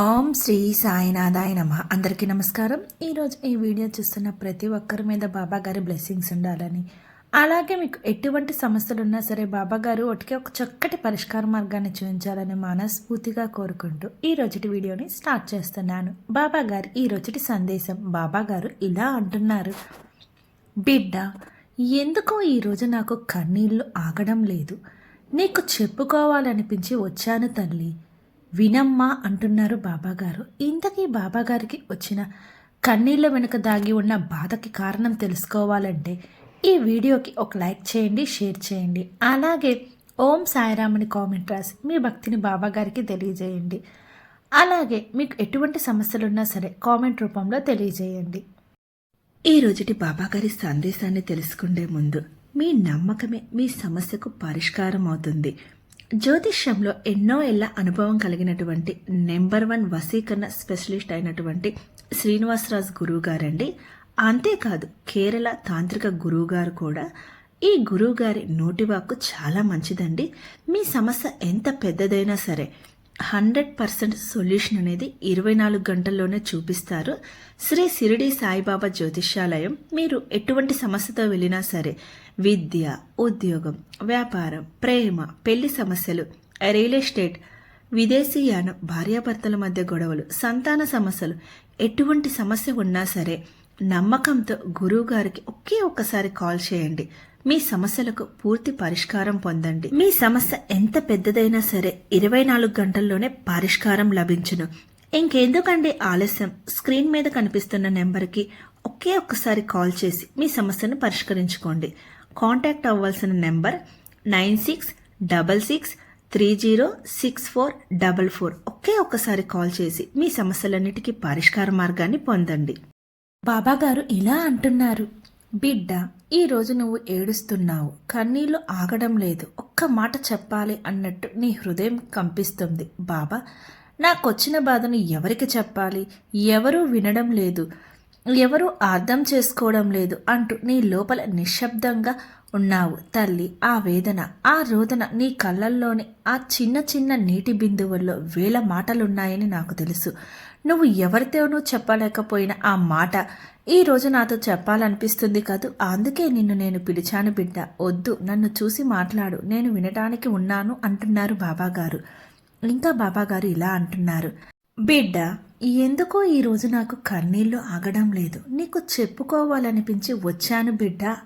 ఓం శ్రీ సాయినాథాయ నమ. అందరికీ నమస్కారం. ఈరోజు ఈ వీడియో చూస్తున్న ప్రతి ఒక్కరి మీద బాబా గారి బ్లెస్సింగ్స్ ఉండాలని. అలాగే మీకు ఎటువంటి సమస్యలు ఉన్నా సరే బాబా గారు ఒకటికి ఒక చక్కటి పరిష్కార మార్గాన్ని చూపించాలని మనస్ఫూర్తిగా కోరుకుంటూ ఈ రోజుటి వీడియోని స్టార్ట్ చేస్తున్నాను. బాబా గారు ఈ రోజుటి సందేశం బాబా గారు ఇలా అంటున్నారు. బిడ్డ ఎందుకో ఈరోజు నాకు కన్నీళ్ళు ఆగడం లేదు. నీకు చెప్పుకోవాలనిపించి వచ్చాను తల్లి. వినమ్మా అంటున్నారు బాబాగారు. ఇంతకీ బాబాగారికి వచ్చిన కన్నీళ్ళ వెనుక దాగి ఉన్న బాధకి కారణం తెలుసుకోవాలంటే ఈ వీడియోకి ఒక లైక్ చేయండి షేర్ చేయండి. అలాగే ఓం సాయిరామని కామెంట్ రాసి మీ భక్తిని బాబాగారికి తెలియజేయండి. అలాగే మీకు ఎటువంటి సమస్యలున్నా సరే కామెంట్ రూపంలో తెలియజేయండి. ఈ రోజుటి బాబాగారి సందేశాన్ని తెలుసుకుండే ముందు మీ నమ్మకమే మీ సమస్యకు పరిష్కారం అవుతుంది జ్యోతిష్యంలో ఎన్నో ఏళ్ళ అనుభవం కలిగినటువంటి నెంబర్ వన్ వసీకరణ స్పెషలిస్ట్ అయినటువంటి శ్రీనివాసరాజు గురువు గారండి అంతేకాదు కేరళ తాంత్రిక గురువు గారు కూడా ఈ గురువు గారి నోటివాక్కు చాలా మంచిదండి. మీ సమస్య ఎంత పెద్దదైనా సరే హండ్రెడ్ పర్సెంట్ సొల్యూషన్ అనేది ఇరవై నాలుగు గంటల్లోనే చూపిస్తారు. శ్రీ సిరిడి సాయిబాబా జ్యోతిష్యాలయం మీరు ఎటువంటి సమస్యతో వెళ్ళినా సరే విద్య ఉద్యోగం వ్యాపారం ప్రేమ పెళ్ళి సమస్యలు రియల్ ఎస్టేట్ విదేశీయానం భార్యాభర్తల మధ్య గొడవలు సంతాన సమస్యలు ఎటువంటి సమస్య ఉన్నా సరే నమ్మకంతో గురువు గారికి ఒకే ఒక్కసారి కాల్ చేయండి. మీ సమస్యలకు పూర్తి పరిష్కారం పొందండి. మీ సమస్య ఎంత పెద్దదైనా సరే ఇరవై నాలుగు గంటల్లోనే పరిష్కారం లభించును. ఇంకెందుకండి ఆలస్యం? స్క్రీన్ మీద కనిపిస్తున్న నెంబర్కి ఒకే ఒక్కసారి కాల్ చేసి మీ సమస్యను పరిష్కరించుకోండి. కాంటాక్ట్ అవ్వాల్సిన number nine six double six three zero six four double four. ఒకే ఒక్కసారి కాల్ చేసి మీ సమస్యలన్నిటికీ పరిష్కార మార్గాన్ని పొందండి. బాబాగారు ఇలా అంటున్నారు. బిడ్డ ఈరోజు నువ్వు ఏడుస్తున్నావు. కన్నీళ్ళు ఆగడం లేదు. ఒక్క మాట చెప్పాలి అన్నట్టు నీ హృదయం కంపిస్తుంది. బాబా నాకొచ్చిన బాధను ఎవరికి చెప్పాలి? ఎవరూ వినడం లేదు. ఎవరూ అర్థం చేసుకోవడం లేదు అంటూ నీ లోపల నిశ్శబ్దంగా ఉన్నావు. తల్లి ఆ వేదన ఆ రోదన నీ కళ్ళల్లోని ఆ చిన్న చిన్న నీటి బిందువుల్లో వేల మాటలున్నాయని నాకు తెలుసు. నువ్వు ఎవరితోనూ చెప్పలేకపోయిన ఆ మాట ఈ రోజు నాతో చెప్పాలనిపిస్తుంది కాదు? అందుకే నిన్ను నేను పిలిచాను బిడ్డ. వద్దు నన్ను చూసి మాట్లాడు. నేను వినటానికి ఉన్నాను అంటున్నారు బాబాగారు. ఇంకా బాబాగారు ఇలా అంటున్నారు. బిడ్డ ఎందుకో ఈరోజు నాకు కన్నీళ్ళు ఆగడం లేదు. నీకు చెప్పుకోవాలనిపించి వచ్చాను బిడ్డ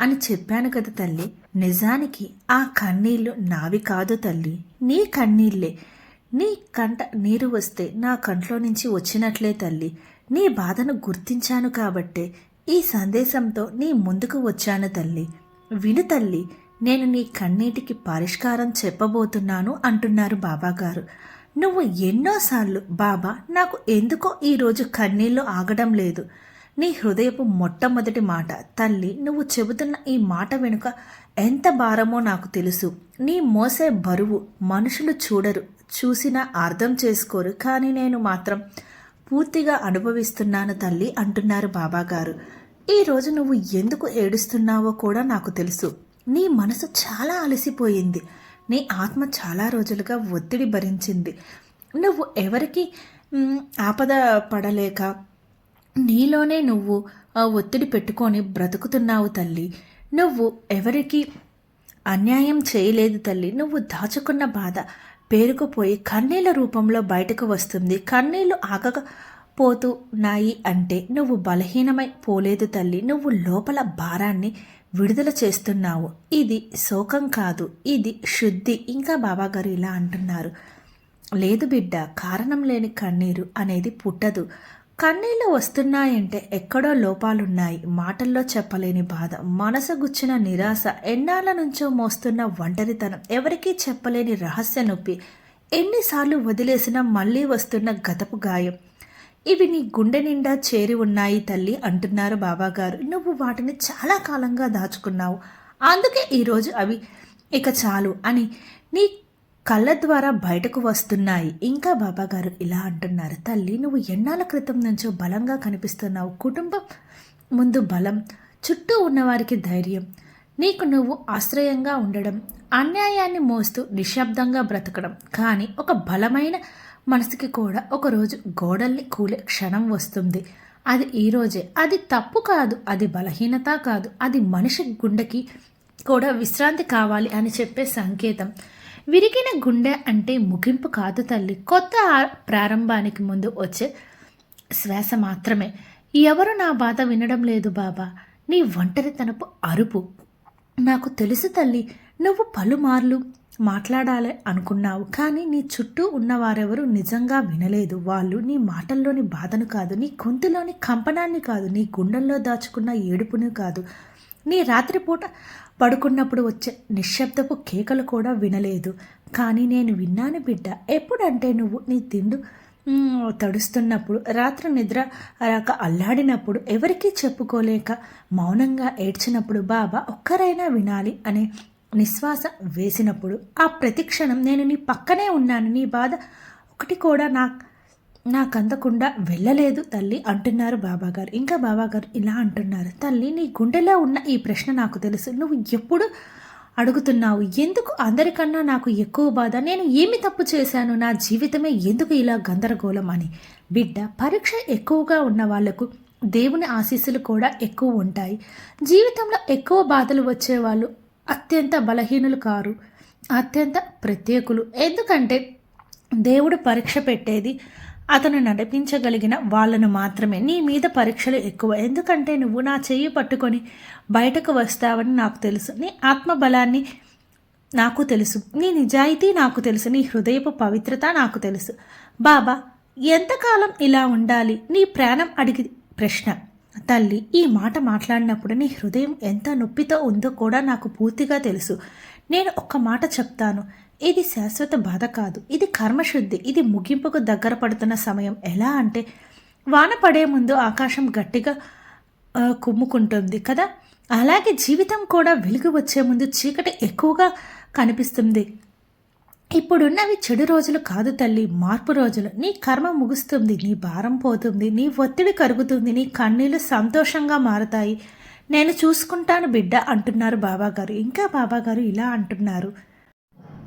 అని చెప్పాను కదా తల్లి. నిజానికి ఆ కన్నీళ్ళు నావి కాదు తల్లి. నీ కన్నీళ్ళే నీ కంట నీరు వస్తే నా కంట్లో నుంచి వచ్చినట్లే తల్లి. నీ బాధను గుర్తించాను కాబట్టే ఈ సందేశంతో నీ ముందుకు వచ్చాను తల్లి. విను తల్లి నేను నీ కన్నీటికి పరిష్కారం చెప్పబోతున్నాను అంటున్నారు బాబాగారు. నువ్వు ఎన్నోసార్లు బాబా నాకు ఎందుకో ఈరోజు కన్నీళ్ళు ఆగడం లేదు. నీ హృదయపు మొట్టమొదటి మాట. తల్లి నువ్వు చెబుతున్న ఈ మాట వెనుక ఎంత భారమో నాకు తెలుసు. నీ మోసే బరువు. మనుషులు చూడరు. చూసినా అర్థం చేసుకోరు. కానీ నేను మాత్రం పూర్తిగా అనుభవిస్తున్నాను తల్లి అంటున్నారు బాబాగారు. ఈరోజు నువ్వు ఎందుకు ఏడుస్తున్నావో కూడా నాకు తెలుసు. నీ మనసు చాలా అలసిపోయింది. నీ ఆత్మ చాలా రోజులుగా ఒత్తిడి భరించింది. నువ్వు ఎవరికి ఆపద పడలేక నీలోనే నువ్వు ఆ ఒత్తిడి పెట్టుకొని బ్రతుకుతున్నావు తల్లి. నువ్వు ఎవరికి అన్యాయం చేయలేదు తల్లి. నువ్వు దాచుకున్న బాధ పేరుకుపోయి కన్నీళ్ళ రూపంలో బయటకు వస్తుంది. కన్నీళ్ళు ఆగకపోతున్నాయి అంటే నువ్వు బలహీనమై పోలేదు తల్లి. నువ్వు లోపల భారాన్ని విడుదల చేస్తున్నావు. ఇది శోకం కాదు. ఇది శుద్ధి. ఇంకా బాబాగారు ఇలా అంటున్నారు. లేదు బిడ్డ కారణం లేని కన్నీరు అనేది పుట్టదు. కన్నీళ్ళు వస్తున్నాయంటే ఎక్కడో లోపాలున్నాయి. మాటల్లో చెప్పలేని బాధ మనసు గుచ్చిన నిరాశ ఎన్నాళ్ళ నుంచో మోస్తున్న ఒంటరితనం ఎవరికీ చెప్పలేని రహస్య నొప్పి. ఎన్నిసార్లు వదిలేసినా మళ్ళీ వస్తున్న గతపు గాయం. ఇవి నీ గుండె నిండా చేరి ఉన్నాయి తల్లి అంటున్నారు బాబాగారు. నువ్వు వాటిని చాలా కాలంగా దాచుకున్నావు. అందుకే ఈరోజు అవి ఇక చాలు అని నీ కళ్ళ ద్వారా బయటకు వస్తున్నాయి. ఇంకా బాబాగారు ఇలా అంటున్నారు. తల్లి నువ్వు ఎన్నాళ్ళ క్రితం నుంచో బలంగా కనిపిస్తున్నావు. కుటుంబం ముందు బలం చుట్టూ ఉన్నవారికి ధైర్యం. నీకు నువ్వు ఆశ్రయంగా ఉండడం అన్యాయాన్ని మోస్తూ నిశ్శబ్దంగా బ్రతకడం. కానీ ఒక బలమైన మనసుకి కూడా ఒకరోజు గోడల్ని కూలే క్షణం వస్తుంది. అది ఈరోజే అది తప్పు కాదు. అది బలహీనత కాదు. అది మనిషి గుండెకి కూడా విశ్రాంతి కావాలి అని చెప్పే సంకేతం. విరిగిన గుండె అంటే ముగింపు కాదు తల్లి. కొత్త ప్రారంభానికి ముందు వచ్చే శ్వాస మాత్రమే. ఎవరు నా బాధ వినడం లేదు బాబా. నీ ఒంటరితనపు అరుపు. నాకు తెలుసు తల్లి. నువ్వు పలుమార్లు మాట్లాడాలి అనుకున్నావు. కానీ నీ చుట్టూ ఉన్నవారెవరు నిజంగా వినలేదు. వాళ్ళు నీ మాటల్లోని బాధను కాదు నీ గొంతులోని కంపనాన్ని కాదు నీ గుండెల్లో దాచుకున్న ఏడుపును కాదు. నీ రాత్రిపూట పడుకున్నప్పుడు వచ్చే నిశ్శబ్దపు కేకలు కూడా వినలేదు. కానీ నేను విన్నాను బిడ్డ ఎప్పుడంటే నువ్వు నీ తిండు తడుస్తున్నప్పుడు రాత్రి నిద్ర రాక అల్లాడినప్పుడు ఎవరికీ చెప్పుకోలేక మౌనంగా ఏడ్చినప్పుడు బాబా ఒక్కరైనా వినాలి అనే నిశ్వాస వేసినప్పుడు ఆ ప్రతిక్షణం నేను నీ పక్కనే ఉన్నాను. నీ బాధ ఒకటి కూడా నా నాకందకుండా వెళ్ళలేదు తల్లి అంటున్నారు బాబాగారు. ఇంకా బాబాగారు ఇలా అంటున్నారు. తల్లి నీ గుండెలో ఉన్న ఈ ప్రశ్న నాకు తెలుసు. నువ్వు ఎప్పుడు అడుగుతున్నావు? ఎందుకు అందరికన్నా నాకు ఎక్కువ బాధ? నేను ఏమి తప్పు చేశాను? నా జీవితమే ఎందుకు ఇలా గందరగోళం అని? బిడ్డ పరీక్ష ఎక్కువగా ఉన్న వాళ్ళకు దేవుని ఆశీస్సులు కూడా ఎక్కువ ఉంటాయి. జీవితంలో ఎక్కువ బాధలు వచ్చేవాళ్ళు అత్యంత బలహీనులు కారు అత్యంత ప్రత్యేకులు. ఎందుకంటే దేవుడు పరీక్ష పెట్టేది అతను నడిపించగలిగిన వాళ్ళను మాత్రమే. నీ మీద పరీక్షలు ఎక్కువ. ఎందుకంటే నువ్వు నా చెయ్యి పట్టుకొని బయటకు వస్తావని నాకు తెలుసు. నీ ఆత్మబలాన్ని నాకు తెలుసు. నీ నిజాయితీ నాకు తెలుసు. నీ హృదయపు పవిత్రత నాకు తెలుసు. బాబా ఎంతకాలం ఇలా ఉండాలి? నీ ప్రాణం అడిగి ప్రశ్న. తల్లి ఈ మాట మాట్లాడినప్పుడు నీ హృదయం ఎంత నొప్పితో ఉందో కూడా నాకు పూర్తిగా తెలుసు. నేను ఒక్క మాట చెప్తాను. ఇది శాశ్వత బాధ కాదు. ఇది కర్మశుద్ధి. ఇది ముగింపుకు దగ్గర పడుతున్న సమయం. ఎలా అంటే వాన పడే ముందు ఆకాశం గట్టిగా కుమ్ముకుంటుంది కదా? అలాగే జీవితం కూడా వెలుగు వచ్చే ముందు చీకటి ఎక్కువగా కనిపిస్తుంది. ఇప్పుడున్నవి చెడు రోజులు కాదు తల్లి మార్పు రోజులు. నీ కర్మ ముగుస్తుంది నీ భారం పోతుంది నీ ఒత్తిడి కరుగుతుంది నీ కన్నీళ్ళు సంతోషంగా మారతాయి. నేను చూసుకుంటాను బిడ్డ అంటున్నారు బాబాగారు. ఇంకా బాబాగారు ఇలా అంటున్నారు.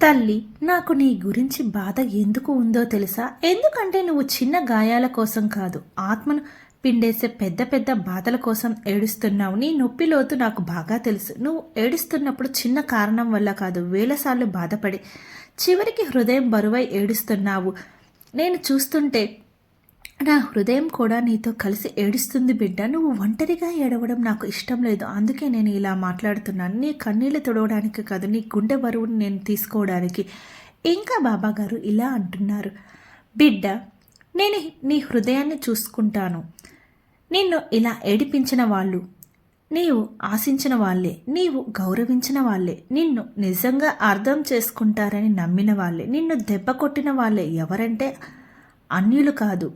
తల్లి నాకు నీ గురించి బాధ ఎందుకు ఉందో తెలుసా? ఎందుకంటే నువ్వు చిన్న గాయాల కోసం కాదు ఆత్మను పిండేసే పెద్ద పెద్ద బాధల కోసం ఏడుస్తున్నావు. నీ నొప్పి లోతు నాకు బాగా తెలుసు. నువ్వు ఏడుస్తున్నప్పుడు చిన్న కారణం వల్ల కాదు వేలసార్లు బాధపడి చివరికి హృదయం బరువై ఏడుస్తున్నావు. నేను చూస్తుంటే నా హృదయం కూడా నీతో కలిసి ఏడుస్తుంది బిడ్డ. నువ్వు ఒంటరిగా ఏడవడం నాకు ఇష్టం లేదు. అందుకే నేను ఇలా మాట్లాడుతున్నాను. నీ కన్నీళ్ళు తుడవడానికి కాదు నీ గుండె బరువును నేను తీసుకోవడానికి. ఇంకా బాబాగారు ఇలా అంటున్నారు. బిడ్డ నేను నీ హృదయాన్ని చూసుకుంటాను. నిన్ను ఇలా ఏడిపించిన వాళ్ళు నీవు ఆశించిన వాళ్ళే నీవు గౌరవించిన వాళ్ళే నిన్ను నిజంగా అర్థం చేసుకుంటారని నమ్మిన వాళ్ళే నిన్ను దెబ్బ కొట్టిన వాళ్ళే ఎవరంటే అన్యులు కాదు.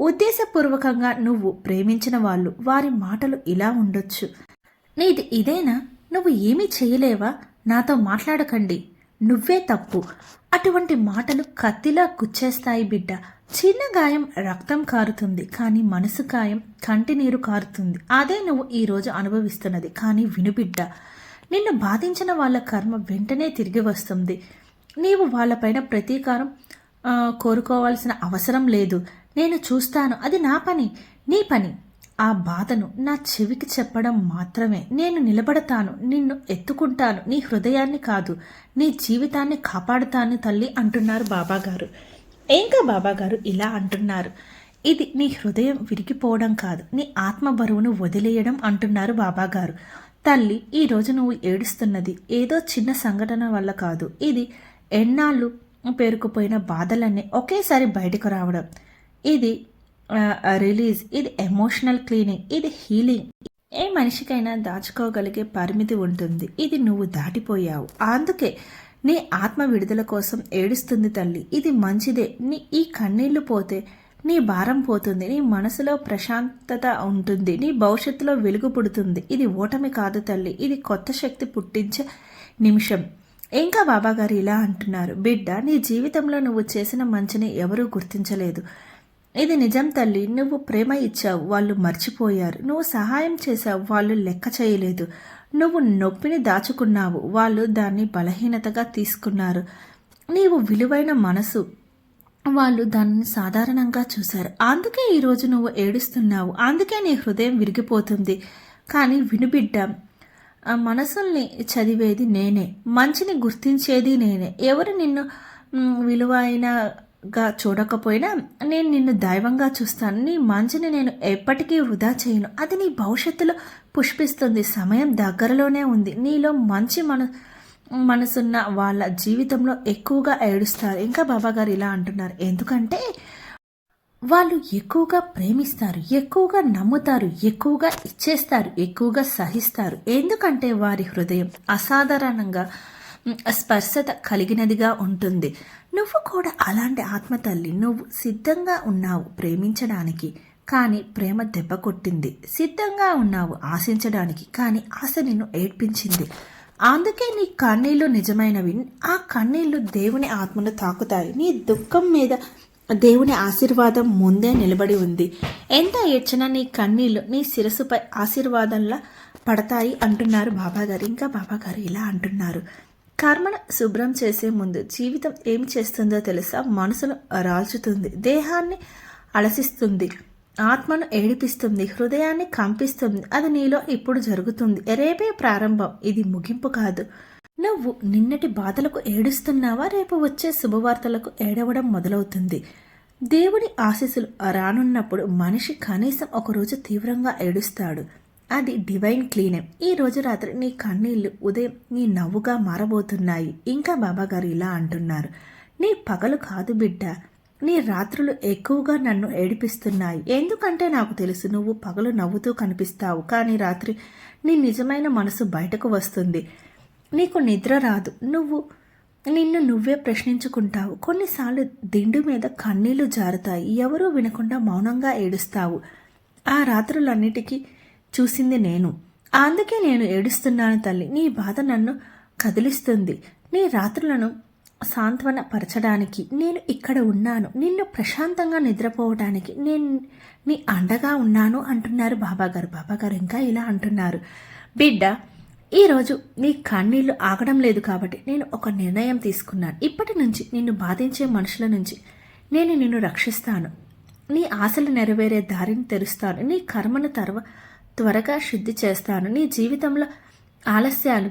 ఉద్దేశపూర్వకంగా నువ్వు ప్రేమించిన వాళ్ళు వారి మాటలు ఇలా ఉండొచ్చు. నీది ఇదేనా? నువ్వు ఏమీ చేయలేవా? నాతో మాట్లాడకండి. నువ్వే తప్పు. అటువంటి మాటలు కత్తిలా కుచ్చేస్తాయి బిడ్డ. చిన్న గాయం రక్తం కారుతుంది కానీ మనసు గాయం కంటి నీరు కారుతుంది. అదే నువ్వు ఈరోజు అనుభవిస్తున్నది. కానీ విను బిడ్డ నిన్ను బాధించిన వాళ్ళ కర్మ వెంటనే తిరిగి వస్తుంది. నీవు వాళ్ళపైన ప్రతీకారం కోరుకోవాల్సిన అవసరం లేదు. నేను చూస్తాను. అది నా పని నీ పని. ఆ బాధను నా చెవికి చెప్పడం మాత్రమే. నేను నిలబడతాను నిన్ను ఎత్తుకుంటాను. నీ హృదయాన్ని కాదు నీ జీవితాన్ని కాపాడుతాను తల్లి అంటున్నారు బాబాగారు. ఇంకా బాబాగారు ఇలా అంటున్నారు? ఇది నీ హృదయం విరిగిపోవడం కాదు నీ ఆత్మ బరువును వదిలేయడం అంటున్నారు బాబాగారు. తల్లి ఈ రోజు నువ్వు ఏడుస్తున్నది ఏదో చిన్న సంఘటన వల్ల కాదు. ఇది ఎన్నాళ్ళు పేరుకుపోయిన బాధలన్నీ ఒకేసారి బయటకు రావడం. ఇది రిలీజ్ ఇది ఎమోషనల్ క్లీనింగ్ ఇది హీలింగ్ ఏ మనిషికైనా దాచుకోగలిగే పరిమితి ఉంటుంది. ఇది నువ్వు దాటిపోయావు. అందుకే నీ ఆత్మ విడుదల కోసం ఏడుస్తుంది తల్లి. ఇది మంచిదే. నీ ఈ కన్నీళ్ళు పోతే నీ భారం పోతుంది. నీ మనసులో ప్రశాంతత ఉంటుంది. నీ భవిష్యత్తులో వెలుగు పుడుతుంది. ఇది ఓటమి కాదు తల్లి. ఇది కొత్త శక్తి పుట్టించే నిమిషం. ఇంకా బాబాగారు ఇలా అంటున్నారు. బిడ్డ నీ జీవితంలో నువ్వు చేసిన మంచిని ఎవరూ గుర్తించలేదు. ఇది నిజం తల్లి నువ్వు ప్రేమ ఇచ్చావు వాళ్ళు మర్చిపోయారు. నువ్వు సహాయం చేశావు వాళ్ళు లెక్క చేయలేదు. నువ్వు నొప్పిని దాచుకున్నావు వాళ్ళు దాన్ని బలహీనతగా తీసుకున్నారు. నీవు విలువైన మనసు వాళ్ళు దానిని సాధారణంగా చూశారు. అందుకే ఈరోజు నువ్వు ఏడుస్తున్నావు. అందుకే నీ హృదయం విరిగిపోతుంది. కానీ వినుబిడ్డ ఆ మనసుల్ని చదివేది నేనే. మంచిని గుర్తించేది నేనే. ఎవరు నిన్ను విలువైన గా చూడకపోయినా నేను నిన్ను దైవంగా చూస్తాను. నీ మంచిని నేను ఎప్పటికీ వృధా చేయను. అది నీ భవిష్యత్తులో పుష్పిస్తుంది. సమయం దగ్గరలోనే ఉంది. నీలో మంచి మన మనసున్న వాళ్ళ జీవితంలో ఎక్కువగా ఏడుస్తారు. ఇంకా బాబా గారు ఇలా అంటున్నారు. ఎందుకంటే వాళ్ళు ఎక్కువగా ప్రేమిస్తారు. ఎక్కువగా నమ్ముతారు. ఎక్కువగా ఇచ్చేస్తారు. ఎక్కువగా సహిస్తారు. ఎందుకంటే వారి హృదయం అసాధారణంగా స్పర్శత కలిగినదిగా ఉంటుంది. నువ్వు కూడా అలాంటి ఆత్మ తల్లి నువ్వు సిద్ధంగా ఉన్నావు ప్రేమించడానికి కానీ ప్రేమ దెబ్బ కొట్టింది. సిద్ధంగా ఉన్నావు ఆశించడానికి కానీ ఆశ నిన్ను ఏడ్పించింది. అందుకే నీ కన్నీళ్ళు నిజమైనవి. ఆ కన్నీళ్ళు దేవుని ఆత్మను తాకుతాయి. నీ దుఃఖం మీద దేవుని ఆశీర్వాదం ముందే నిలబడి ఉంది. ఎంత ఏడ్చినా నీ కన్నీళ్ళు నీ శిరస్సుపై ఆశీర్వాదంలా పడతాయి అంటున్నారు బాబాగారు. ఇంకా బాబాగారు ఇలా అంటున్నారు. కర్మను శుభ్రం చేసే ముందు జీవితం ఏమి చేస్తుందో తెలుసా? మనసును రాల్చుతుంది దేహాన్ని అలసిస్తుంది ఆత్మను ఏడిపిస్తుంది హృదయాన్ని కంపిస్తుంది. అది నీలో ఇప్పుడు జరుగుతుంది. రేపే ప్రారంభం. ఇది ముగింపు కాదు. నువ్వు నిన్నటి బాధలకు ఏడుస్తున్నావా? రేపు వచ్చే శుభవార్తలకు ఏడవడం మొదలవుతుంది. దేవుడి ఆశీస్సులు రానున్నప్పుడు మనిషి కనీసం ఒకరోజు తీవ్రంగా ఏడుస్తాడు. అది డివైన్ క్లీనం ఈ రోజు రాత్రి నీ కన్నీళ్ళు ఉదయం నీ నవ్వుగా మారబోతున్నాయి. ఇంకా బాబాగారు ఇలా అంటున్నారు. నీ పగలు కాదు బిడ్డ. నీ రాత్రులు ఎక్కువగా నన్ను ఏడిపిస్తున్నాయి. ఎందుకంటే నాకు తెలుసు నువ్వు పగలు నవ్వుతూ కనిపిస్తావు. కానీ రాత్రి నీ నిజమైన మనసు బయటకు వస్తుంది. నీకు నిద్ర రాదు. నువ్వు నిన్ను నువ్వే ప్రశ్నించుకుంటావు. కొన్నిసార్లు దిండు మీద కన్నీళ్ళు జారుతాయి. ఎవరూ వినకుండా మౌనంగా ఏడుస్తావు. ఆ రాత్రులన్నిటికీ చూసింది నేను. అందుకే నేను ఏడుస్తున్నాను తల్లి. నీ బాధ నన్ను కదిలిస్తుంది. నీ రాత్రులను సాంత్వన పరచడానికి నేను ఇక్కడ ఉన్నాను. నిన్ను ప్రశాంతంగా నిద్రపోవడానికి నేను నీ అండగా ఉన్నాను అంటున్నారు బాబాగారు. బాబాగారు ఇంకా ఇలా అంటున్నారు. బిడ్డ ఈరోజు నీ కన్నీళ్ళు ఆగడం లేదు కాబట్టి నేను ఒక నిర్ణయం తీసుకున్నాను. ఇప్పటి నుంచి నిన్ను బాధించే మనుషుల నుంచి నేను నిన్ను రక్షిస్తాను. నీ ఆశలు నెరవేరే దారిని తెరుస్తాను. నీ కర్మను తర్వాత త్వరగా శుద్ధి చేస్తాను. నీ జీవితంలో ఆలస్యాలు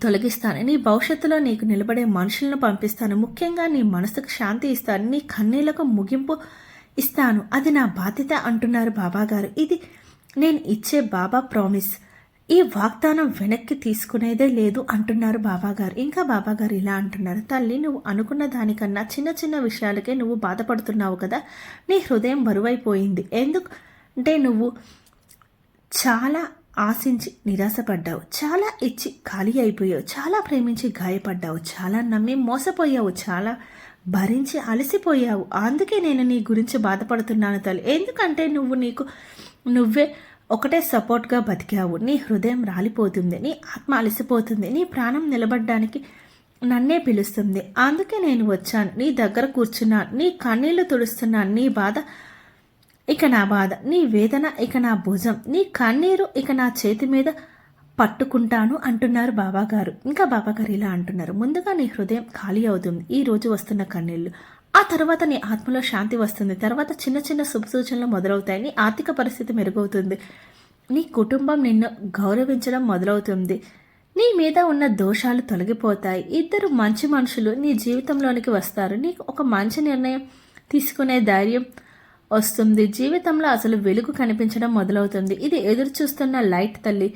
తొలగిస్తాను. నీ భవిష్యత్తులో నీకు నిలబడే మనుషులను పంపిస్తాను. ముఖ్యంగా నీ మనసుకు శాంతి ఇస్తాను. నీ కన్నీళ్ళకు ముగింపు ఇస్తాను. అది నా బాధ్యత అంటున్నారు బాబాగారు. ఇది నేను ఇచ్చే బాబా ప్రామిస్. ఈ వాగ్దానం వెనక్కి తీసుకునేదే లేదు అంటున్నారు బాబాగారు. ఇంకా బాబాగారు ఇలా అంటున్నారు. తల్లి నువ్వు అనుకున్న దానికన్నా చిన్న చిన్న విషయాలకే నువ్వు బాధపడుతున్నావు కదా? నీ హృదయం బరువైపోయింది. ఎందుకు అంటే నువ్వు చాలా ఆశించి నిరాశపడ్డావు. చాలా ఇచ్చి ఖాళీ అయిపోయావు. చాలా ప్రేమించి గాయపడ్డావు. చాలా నమ్మి మోసపోయావు. చాలా భరించి అలసిపోయావు. అందుకే నేను నీ గురించి బాధపడుతున్నాను తల్లి. ఎందుకంటే నువ్వు నీకు నువ్వే ఒకటే సపోర్ట్గా బతికావు. నీ హృదయం రాలిపోతుంది. నీ ఆత్మ అలసిపోతుంది. నీ ప్రాణం నిలబడ్డానికి నన్నే పిలుస్తుంది. అందుకే నేను వచ్చాను. నీ దగ్గర కూర్చున్నాను. నీ కన్నీళ్ళు తుడుస్తున్నాను. నీ బాధ ఇక నా బాధ నీ వేదన ఇక నా భుజం నీ కన్నీరు ఇక నా చేతి మీద పట్టుకుంటాను అంటున్నారు బాబాగారు. ఇంకా బాబాగారు ఇలా అంటున్నారు. ముందుగా నీ హృదయం ఖాళీ అవుతుంది. ఈ రోజు వస్తున్న కన్నీళ్ళు. ఆ తర్వాత నీ ఆత్మలో శాంతి వస్తుంది. తర్వాత చిన్న చిన్న శుభ సూచనలు మొదలవుతాయి. నీ ఆర్థిక పరిస్థితి మెరుగవుతుంది. నీ కుటుంబం నిన్ను గౌరవించడం మొదలవుతుంది. నీ మీద ఉన్న దోషాలు తొలగిపోతాయి. ఇద్దరు మంచి మనుషులు నీ జీవితంలోనికి వస్తారు. నీకు ఒక మంచి నిర్ణయం తీసుకునే ధైర్యం వస్తుంది. జీవితంలో అసలు వెలుగు కనిపించడం మొదలవుతుంది. ఇది ఎదురు చూస్తున్న లైట్ తల్లి.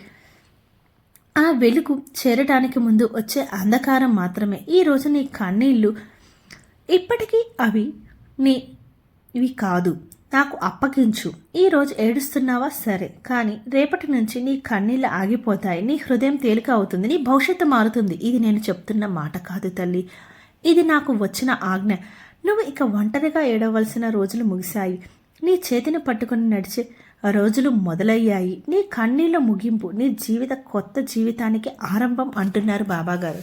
ఆ వెలుగు చేరటానికి ముందు వచ్చే అంధకారం మాత్రమే. ఈరోజు నీ కన్నీళ్ళు ఇప్పటికీ అవి నీ ఇవి కాదు. నాకు అప్పగించు. ఈరోజు ఏడుస్తున్నావా? సరే. కానీ రేపటి నుంచి నీ కన్నీళ్ళు ఆగిపోతాయి. నీ హృదయం తేలిక అవుతుంది. నీ భవిష్యత్తు మారుతుంది. ఇది నేను చెప్తున్న మాట కాదు తల్లి. ఇది నాకు వచ్చిన ఆజ్ఞ. నువ్వు ఇక ఒంటరిగా ఏడవలసిన రోజులు ముగిశాయి. నీ చేతిని పట్టుకుని నడిచే రోజులు మొదలయ్యాయి. నీ కన్నీళ్ళ ముగింపు నీ జీవిత కొత్త జీవితానికి ఆరంభం అంటున్నారు బాబాగారు.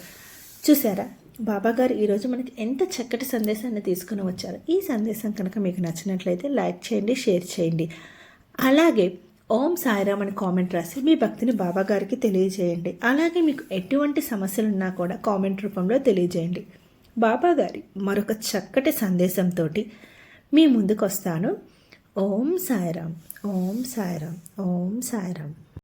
చూసారా బాబాగారు ఈరోజు మనకి ఎంత చక్కటి సందేశాన్ని తీసుకుని వచ్చారు. ఈ సందేశం కనుక మీకు నచ్చినట్లయితే లైక్ చేయండి షేర్ చేయండి. అలాగే ఓం సాయిరామ్ అని కామెంట్ రాసి మీ భక్తిని బాబాగారికి తెలియజేయండి. అలాగే మీకు ఎటువంటి సమస్యలు ఉన్నా కూడా కామెంట్ రూపంలో తెలియజేయండి. బాబాగారి మరొక చక్కటి సందేశంతో మీ ముందుకు వస్తాను ఓం సాయిరామ్. ఓం సాయిరామ్. ఓం సాయిరామ్.